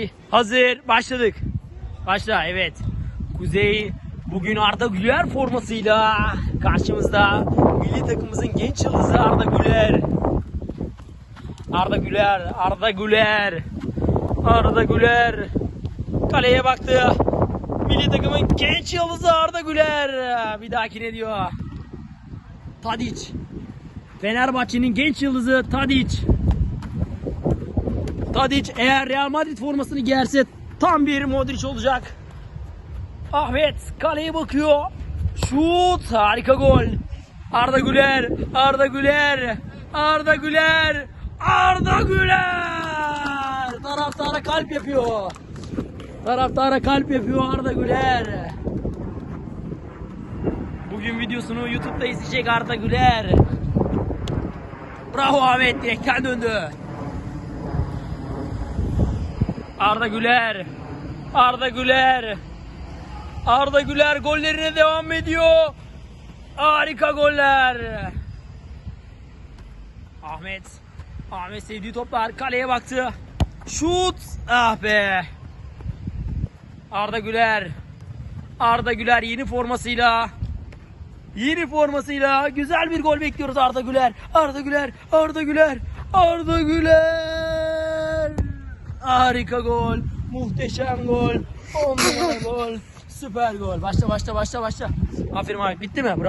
Fatih hazır başladık. Başla evet. Kuzey bugün Arda Güler formasıyla karşımızda milli takımımızın genç yıldızı Arda Güler. Arda Güler, Arda Güler. Arda Güler. Kaleye baktı. Milli takımın genç yıldızı Arda Güler. Bir dahaki ne diyor? Tadic. Fenerbahçe'nin genç yıldızı Tadic. Tadic eğer Real Madrid formasını giyerse tam bir Modric olacak. Ahmet kaleye bakıyor. Şut harika gol. Arda Güler, Arda Güler, Arda Güler, Arda Güler. Taraftara kalp yapıyor. Taraftara kalp yapıyor Arda Güler. Bugün videosunu YouTube'da izleyecek Arda Güler. Bravo Ahmet direkten döndü. Arda Güler. Arda Güler. Arda Güler gollerine devam ediyor. Harika goller. Ahmet. Ahmet sevdiği toplar kaleye baktı. Şut. Ah be. Arda Güler. Arda Güler yeni formasıyla Yeni formasıyla güzel bir gol bekliyoruz Arda Güler. Arda Güler, Arda Güler, Arda Güler. Harika gol, muhteşem gol, on numara gol, süper gol. Başla başla başla başla. Aferin abi bitti mi? Bravo.